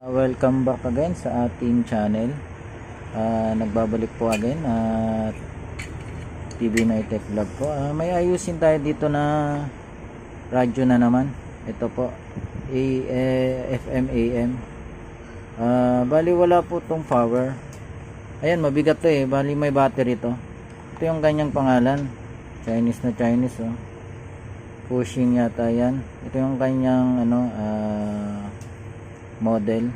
Welcome back again sa ating channel. Ah, nagbabalik po again at TV Night Tech Vlog po. Ah, may ayusin tayo dito na radyo na naman. Ito po. A, eh, FM AM. Ah, bali wala po tong power. Ayan, mabigat to eh. Bali may battery to. Ito yung kanyang pangalan. Chinese na Chinese oh. Pushing yata yan. Ito yung kanyang ano ah model.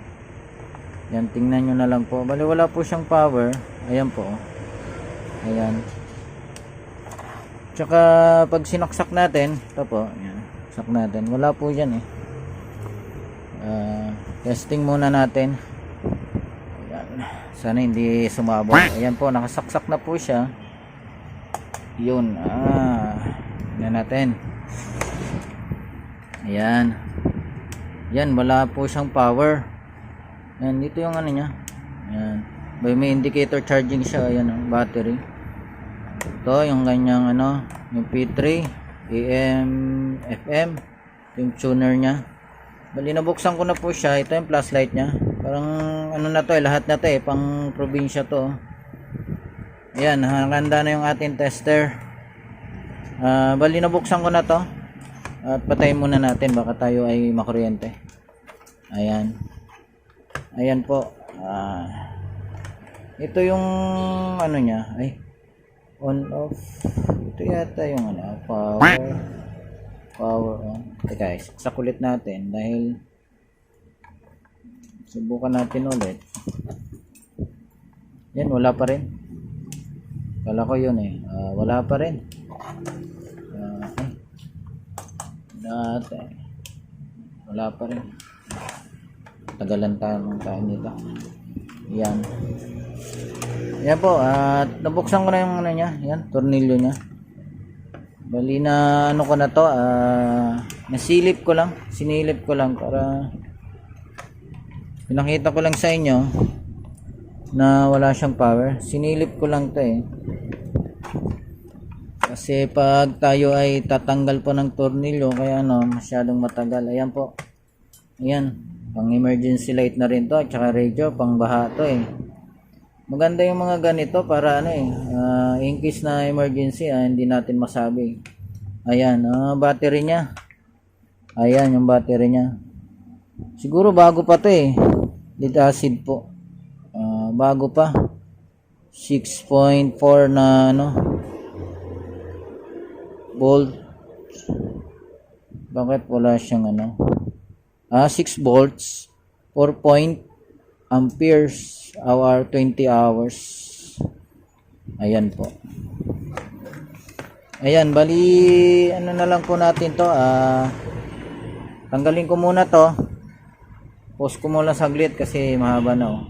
Yan, tingnan nyo na lang po. Bali, wala po siyang power. Ayan po. oh. Ayan. Tsaka, pag sinaksak natin, ito po, ayan, sak natin. Wala po yan eh. Ah, testing muna natin. Ayan. Sana hindi sumabog. Ayan po, nakasaksak na po siya. Yun. Ah, tingnan natin. Ayan. Yan, wala po siyang power. Yan, dito yung ano niya. Yan. May, may indicator charging siya. Ayan, ang battery. Ito, yung kanyang ano, yung P3, AM, FM, yung tuner niya. Bali, nabuksan ko na po siya. Ito yung flashlight niya. Parang ano na to eh, lahat na to eh, pang probinsya to. Ayan, handa na yung ating tester. Ah, bali, nabuksan ko na to. At patayin muna natin baka tayo ay makuryente. Ayan. Ayan po. Ah. ito yung ano niya. Ay. On off. Ito yata yung ano, power. Power on. Guys, sa kulit natin dahil subukan natin ulit. Yan, wala pa rin. Kala ko yun eh. Ah, wala pa rin. Ah, ay. Dati. Wala pa rin. Tagalan tayo ng tayo nito. Yan. Yan po. At nabuksan ko na yung ano niya. Yan. Tornilyo niya. Bali na ano ko na to. ah nasilip ko lang. Sinilip ko lang para pinakita ko lang sa inyo na wala siyang power. Sinilip ko lang to eh. Kasi pag tayo ay tatanggal po ng tornilyo, kaya ano, masyadong matagal. Ayan po. Ayan. Pang emergency light na rin to. At saka radio, pang baha to eh. Maganda yung mga ganito para ano eh. ah, in case na emergency, ah, hindi natin masabi. Ayan. ah, battery niya. Ayan yung battery niya. Siguro bago pa to eh. Lead acid po. Ah, bago pa. 6.4 na ano volt bakit wala siyang ano? Ah 6 volts. 4 point amperes hour 20 hours. Ayan po. Ayan bali ano na lang po natin to ah tanggalin ko muna to. Post ko muna saglit kasi mahaba na oh.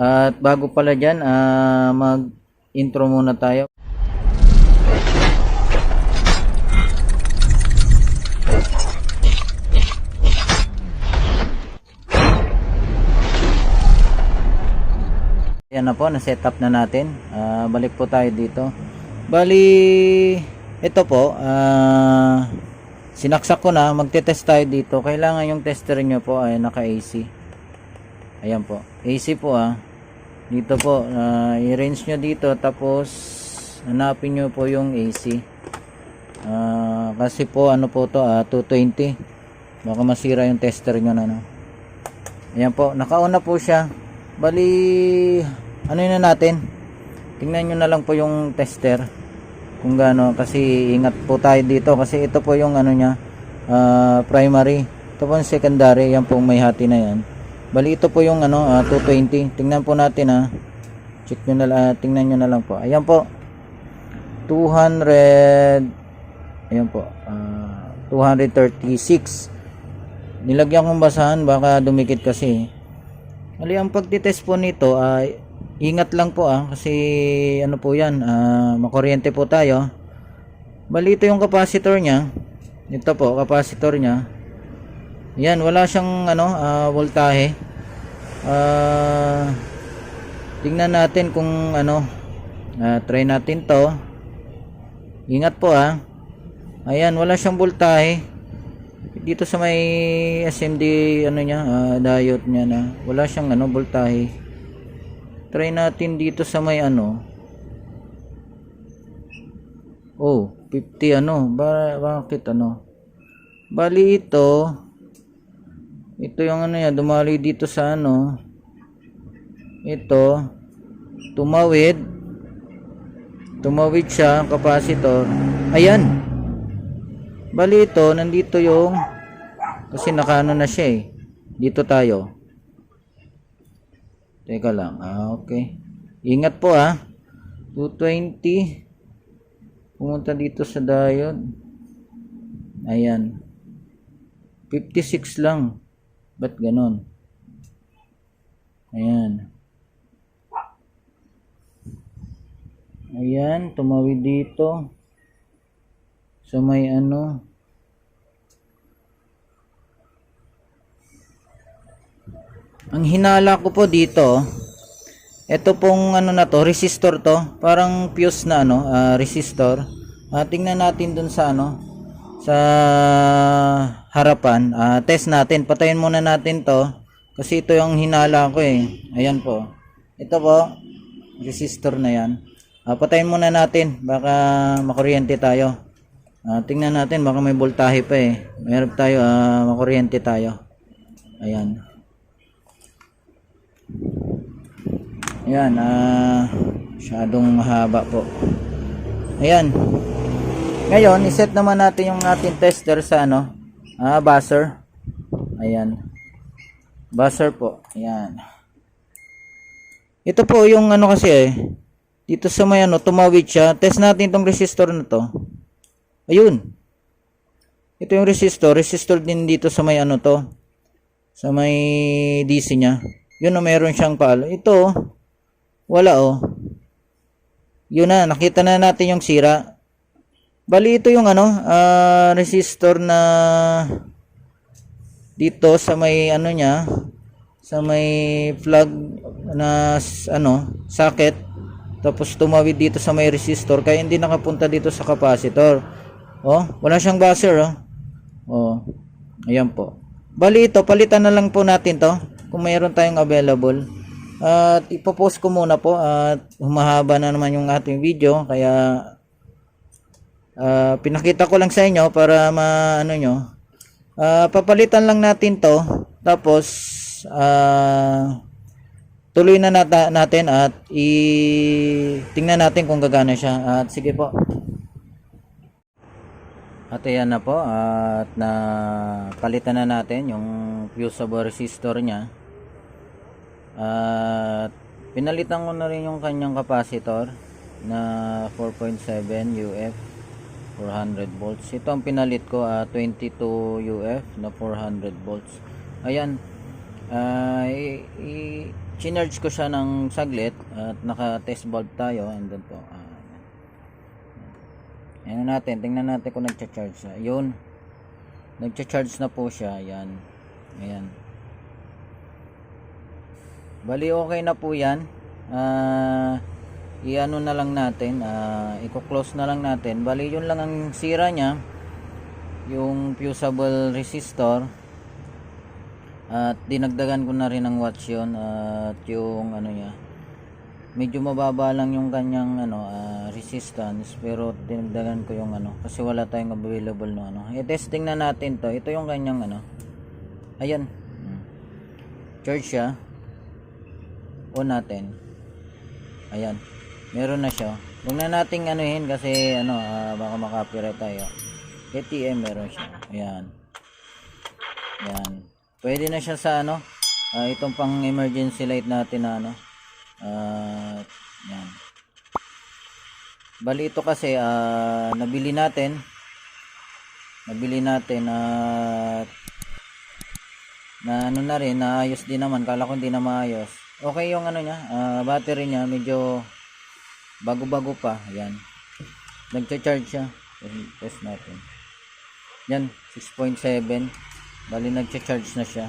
at bago pala dyan ah mag intro muna tayo Yan na po, na-set up na natin. Ah, balik po tayo dito. Bali, ito po, ah, sinaksak ko na, magte-test tayo dito. Kailangan yung tester nyo po ay naka-AC. Ayan po, AC po ah. Dito po, ah, i-range nyo dito, tapos hanapin nyo po yung AC. Ah, kasi po, ano po to, ah, 220. Baka masira yung tester nyo na, no. Ayan po, nakauna po siya. Bali, ano na natin? Tingnan nyo na lang po yung tester. Kung gaano, kasi ingat po tayo dito. Kasi ito po yung ano niya, ah, primary. Ito po yung secondary, yan po may hati na yan. Bali, ito po yung ano, ah, 220. Tingnan po natin ha. Check nyo na lang, ah, tingnan nyo na lang po. Ayan po. 200, ayan po, ah, 236. Nilagyan kong basahan, baka dumikit kasi. Ali, ang pagtitest po nito ay ingat lang po ah kasi ano po 'yan, ah, makuryente po tayo. Bali yung capacitor niya. Ito po, capacitor niya. Yan, wala siyang ano, ah, voltahe. Ah, tingnan natin kung ano. Ah, try natin 'to. Ingat po ah. Ayan, wala siyang voltahe. dito sa may SMD ano niya, ah, diode niya na wala siyang ano voltahe. Try natin dito sa may ano. Oh, 50 ano, ba bakit ano? Bali ito ito yung ano yan, dumali dito sa ano. Ito tumawid. Tumawid siya, capacitor. Ayan. Bali ito, nandito yung kasi nakaano na siya eh. Dito tayo. Teka lang. Ah, okay. Ingat po ah. 220. Pumunta dito sa diode. Ayan. 56 lang. Ba't ganon? Ayan. Ayan, tumawid dito. So may ano. Ang hinala ko po dito, ito pong ano na to, resistor to. Parang fuse na ano, ah, resistor. Ah, tingnan natin dun sa ano, sa harapan. Ah, test natin. Patayin muna natin to. Kasi ito yung hinala ko eh. Ayan po. Ito po, resistor na yan. Ah, patayin muna natin. Baka makuryente tayo. Ah, tingnan natin. Baka may voltahe pa eh. Mayroon tayo, ah, makuryente tayo. Ayan. Ayan, ah, masyadong mahaba po. Ayan. Ngayon, iset naman natin yung ating tester sa ano, ah, buzzer. Ayan. Buzzer po. Ayan. Ito po yung ano kasi eh. Dito sa may ano, tumawid siya. Test natin itong resistor na to. Ayun. Ito yung resistor. Resistor din dito sa may ano to. Sa may DC niya. Yun o meron siyang palo. Ito oh. Wala oh. Yun na. Nakita na natin yung sira. Bali ito yung ano. ah, resistor na dito sa may ano niya. Sa may plug na ano socket. Tapos tumawid dito sa may resistor kaya hindi nakapunta dito sa capacitor. Oh, wala siyang buzzer oh. Oh. Ayan po. Bali ito, palitan na lang po natin to kung mayroon tayong available. At ipopost ko muna po at humahaba na naman yung ating video kaya ah, pinakita ko lang sa inyo para maano nyo. Ah, papalitan lang natin to tapos ah tuloy na nata- natin at i tingnan natin kung gagana siya. At sige po. At ayan na po at na palitan na natin yung fusible resistor niya. At pinalitan ko na rin yung kanyang capacitor na 4.7 UF 400 volts. Ito ang pinalit ko at 22 UF na 400 volts. Ayan. Ah, i- i- chinarge ko siya ng saglit at naka-test bulb tayo. Andun po. Ah, Ayan na natin. Tingnan natin kung nagcha-charge siya. Yun. Nagcha-charge na po siya. Ayan. Ayan. Bali okay na po yan. Ah, i-ano na lang natin. Ah, i-close na lang natin. Bali yun lang ang sira niya. Yung fusible resistor. At dinagdagan ko na rin ng watch yun. At yung ano niya medyo mababa lang yung kanyang ano ah, resistance pero dinagdagan ko yung ano kasi wala tayong available no ano i-testing na natin to ito yung kanyang ano ayan Hmm. charge siya on natin ayan meron na siya huwag na nating anuhin kasi ano ah, baka makapirate tayo ATM meron siya ayan ayan pwede na siya sa ano ah, itong pang emergency light natin na ano at yan. Bali ito kasi ah, nabili natin. Nabili natin at na ano na rin, naayos din naman. Kala ko hindi na maayos. Okay yung ano niya, ah, battery niya medyo bago-bago pa. Yan. Nagcha-charge siya. Test natin. Yan, 6.7. Bali nagcha-charge na siya.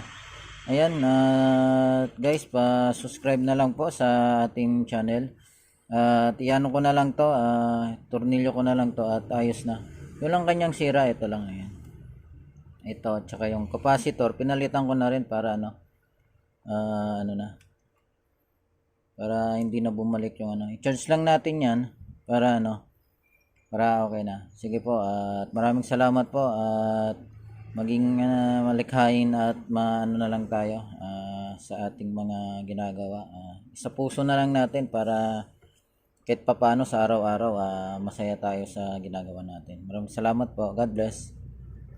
Ayan, at guys, pa-subscribe na lang po sa ating channel. At iano ko na lang to, ah, tornilyo ko na lang to at ayos na. Yun lang kanyang sira, ito lang ayan. ito tsaka yung capacitor pinalitan ko na rin para ano ah, ano na para hindi na bumalik yung ano. I-charge lang natin yan para ano para okay na. Sige po at maraming salamat po at maging ah, malikhain at maano na lang tayo ah, sa ating mga ginagawa. Ah, sa puso na lang natin para kahit papano sa araw-araw ah, masaya tayo sa ginagawa natin. Maraming salamat po. God bless